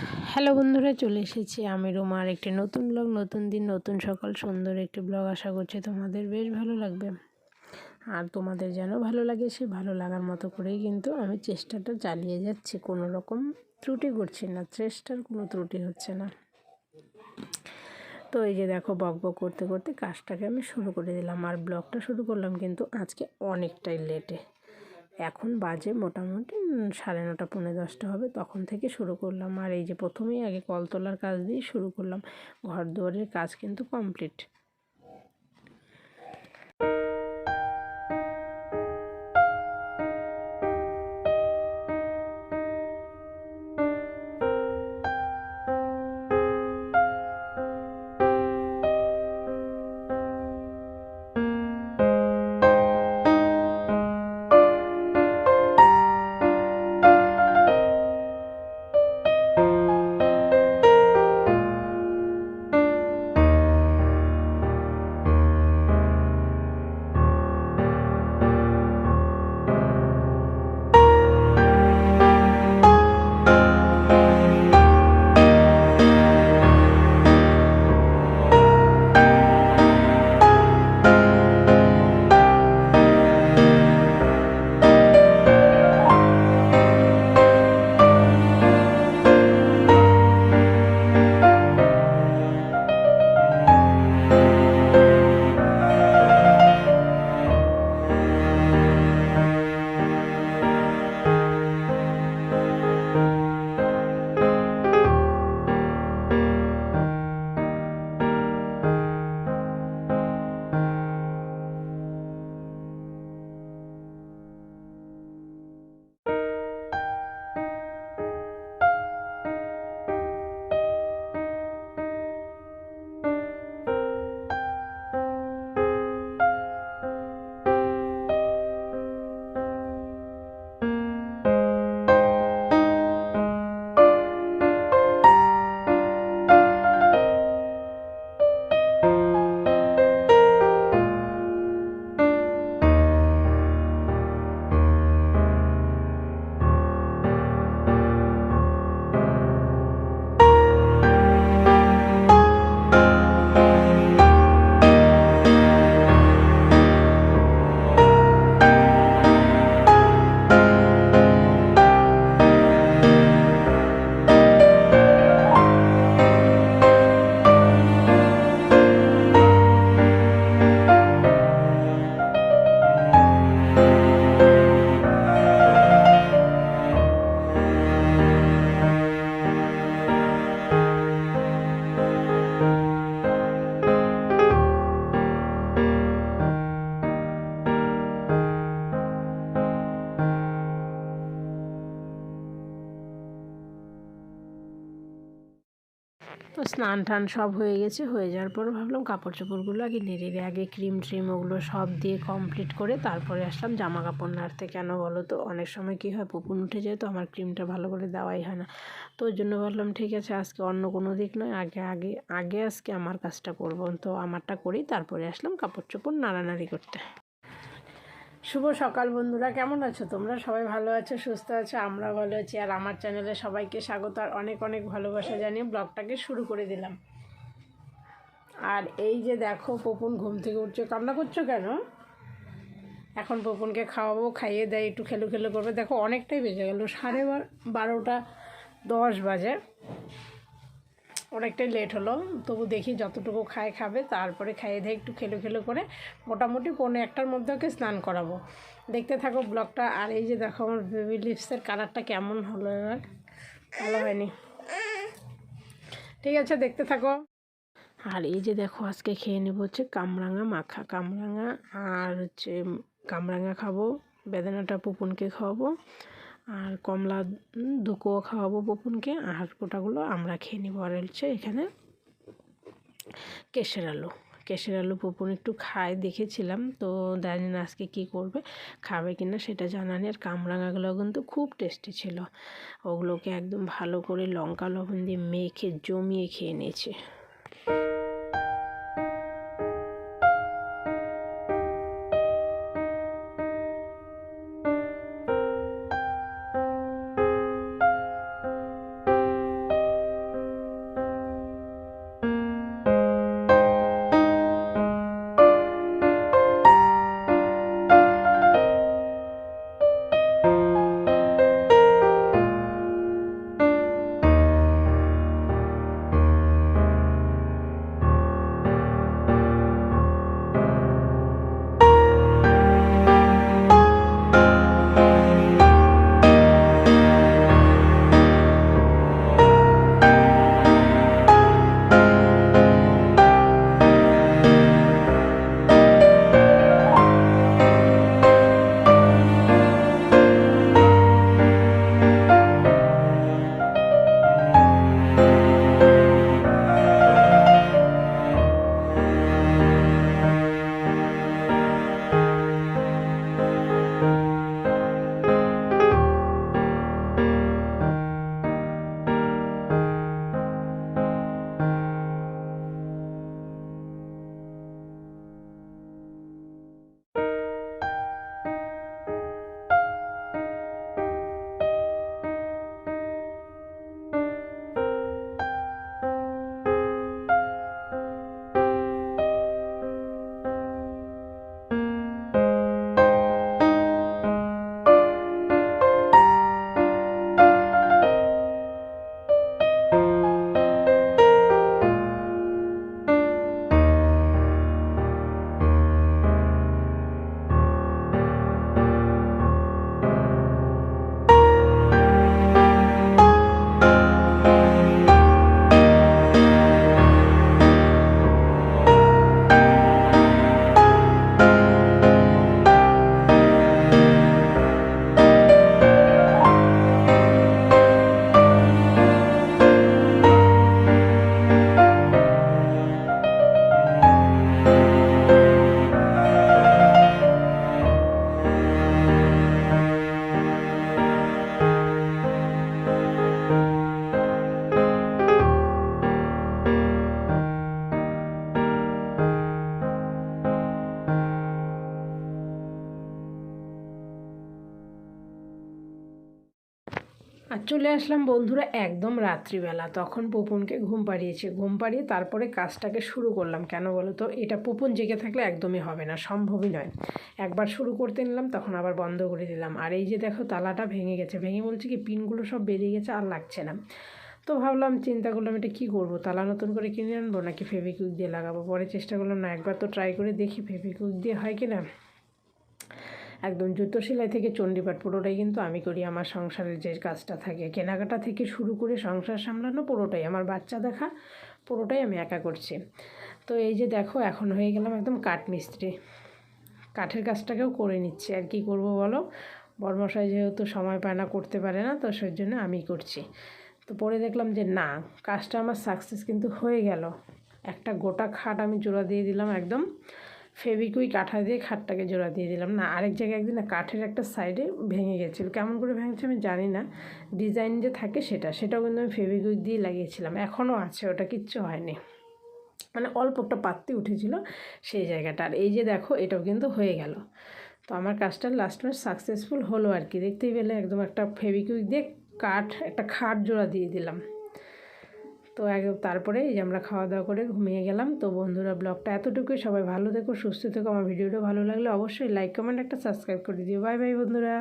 Hello বন্ধুরা, চলে এসেছি আমি রুমার একটি নতুন ব্লগ নতুন দিন, নতুন সকাল, সুন্দর একটি ব্লগ আশা করছি তোমাদের বেশ ভালো লাগবে। আর তোমাদের যেন ভালো লাগে, সে ভালো লাগার মতো করেই কিন্তু আমি চেষ্টাটা চালিয়ে যাচ্ছি। কোনো রকম ত্রুটি করছি না, চেষ্টার কোনো ত্রুটি হচ্ছে না। তো এই যে দেখো, বক বক করতে করতে কাজটাকে আমি শুরু করে দিলাম। আর ব্লগটা শুরু করলাম কিন্তু আজকে অনেকটাই লেটে এখন বাজে মোটামুটি সাড়ে নটা, পৌনে দশটা হবে, তখন থেকে শুরু করলাম। আর এই যে প্রথমেই আগে কল তোলার কাজ দিয়ে শুরু করলাম। ঘর দুয়ারের কাজ কিন্তু কমপ্লিট স্নান টান সব হয়ে গেছে, হয়ে যাওয়ার পর ভাবলাম কাপড় চোপড়গুলো আগে নেড়ে আগে ক্রিম ট্রিম ওগুলো সব দিয়ে কমপ্লিট করে তারপরে আসলাম জামা কাপড় নাড়তে। কেন বলো তো? অনেক সময় কী হয় পুকুন উঠে যায় তো আমার ক্রিমটা ভালো করে দেওয়াই হয় না। তো ওই জন্য ভাবলাম, ঠিক আছে, আজকে অন্য কোনো দিক নয়, আগে আগে আগে আজকে আমার কাজটা করব। তো আমারটা করি, তারপরে আসলাম কাপড় চোপড় নাড়ানাড়ি করতে। শুভ সকাল বন্ধুরা, কেমন আছো তোমরা? সবাই ভালো আছো, সুস্থ আছো? আমরা ভালো আছি। আর আমার চ্যানেলে সবাইকে স্বাগত, আর অনেক অনেক ভালোবাসা জানিয়ে ব্লগটাকে শুরু করে দিলাম। আর এই যে দেখো, পপুন ঘুম থেকে উঠছে। কান্না করছ কেন? এখন পপুনকে খাওয়াবো, খাইয়ে দেয়, একটু খেলু খেলু করবে। দেখো, অনেকটাই বেজে গেল। সাড়ে বারোটা দশ বাজে। অনেকটাই লেট হলো। তবু দেখি যতটুকু খায় খাবে, তারপরে খাইয়ে দিয়ে একটু খেলো খেলো করে মোটামুটি পৌনে একটার মধ্যে ওকে স্নান করাবো। দেখতে থাকো ব্লগটা। আর এই যে দেখো আমার বেবি লিপসের কালারটা কেমন হলো এবার? ভালো হয়নি। ঠিক আছে, দেখতে থাকো। আর এই যে দেখো, আজকে খেয়ে নেব হচ্ছে কামরাঙা মাখা। কামরাঙা আর হচ্ছে কামরাঙা খাব, বেদানাটা পুপুনকে খাওয়াবো। আর কমলা দুকো খাওয়াবো বপুনকে, আর গোটাগুলো আমরা খেয়ে নিব আর হচ্ছে এখানে কেশের আলু। কেশের আলু পপুন একটু খায়, দেখেছিলাম, তো জানি না আজকে কী করবে, খাবে কি না সেটা জানা নেই। আর কামরাঙাগুলো কিন্তু খুব টেস্টি ছিল। ওগুলোকে একদম ভালো করে লঙ্কা, লবণ দিয়ে মেখে, জমিয়ে খেয়ে নিয়েছে। চলে আসলাম বন্ধুরা একদম রাত্রিবেলা। তখন পুপুনকে ঘুম পাড়িয়েছি। ঘুম পাড়িয়ে তারপরে কাজটাকে শুরু করলাম। কেন বলো তো? এটা পুপুন জেগে থাকলে একদমই হবে না, সম্ভবই নয়। একবার শুরু করতে নিলাম, তখন আবার বন্ধ করে দিলাম। আর এই যে দেখো, তালাটা ভেঙে গেছে। ভেঙে বলছে কি, পিনগুলো সব বেরিয়ে গেছে, আর লাগছে না। তো ভাবলাম, চিন্তা করলাম, এটা কী করব? তালা নতুন করে কিনে আনব, নাকি ফেভিকুইক দিয়ে লাগাবো? পরে চেষ্টা করলাম, না, একবার তো ট্রাই করে দেখি, ফেভিকুইক দিয়ে হয় কি না একদম জুতো সেলাই থেকে চণ্ডীপাঠ পুরোটাই কিন্তু আমি করি, আমার সংসারের যে কাজটা থাকে। কেনাকাটা থেকে শুরু করে সংসার সামলানো পুরোটাই, আমার বাচ্চা দেখা পুরোটাই আমি একা করছি। তো এই যে দেখো, এখন হয়ে গেলাম একদম কাঠ মিস্ত্রি কাঠের কাজটাকেও করে নিচ্ছি। আর কি করব বলো? বর্মশাই যেহেতু সময় পায় না, করতে পারে না, তো সেই জন্য আমি করছি। তো পরে দেখলাম যে না, কাজটা আমার সাকসেস কিন্তু হয়ে গেল। একটা গোটা খাট আমি জোড়া দিয়ে দিলাম একদম। ফেবিকুই কাঠা দিয়ে খাটটাকে জোড়া দিয়ে দিলাম। না, আরেক জায়গায় একদিন কাঠের একটা সাইডে ভেঙে গেছিল। কেমন করে ভেঙেছে আমি জানি না। ডিজাইন যে থাকে সেটা, সেটাও কিন্তু আমি ফেবিকুইক দিয়ে লাগিয়েছিলাম। এখনও আছে, ওটা কিচ্ছু হয়নি। মানে অল্প একটা পাত্তি উঠেছিল সেই জায়গাটা। আর এই যে দেখো, এটাও কিন্তু হয়ে গেল। তো আমার কাজটা লাস্ট মাস সাকসেসফুল হলো আর কি। দেখতেই পেলে একদম একটা ফেবিকুইক দিয়ে কাঠ, একটা খাট জোড়া দিয়ে দিলাম। তো তারপরে এই যে আমরা খাওয়া দাওয়া করে ঘুমিয়ে গেলাম। তো বন্ধুরা, ব্লগটা এতটুকুই। সবাই ভালো থেকো, সুস্থ থেকো। আমার ভিডিওটা ভালো লাগলে অবশ্যই লাইক কমেন্ট একটা সাবস্ক্রাইব করে দিও। বাই বাই বন্ধুরা।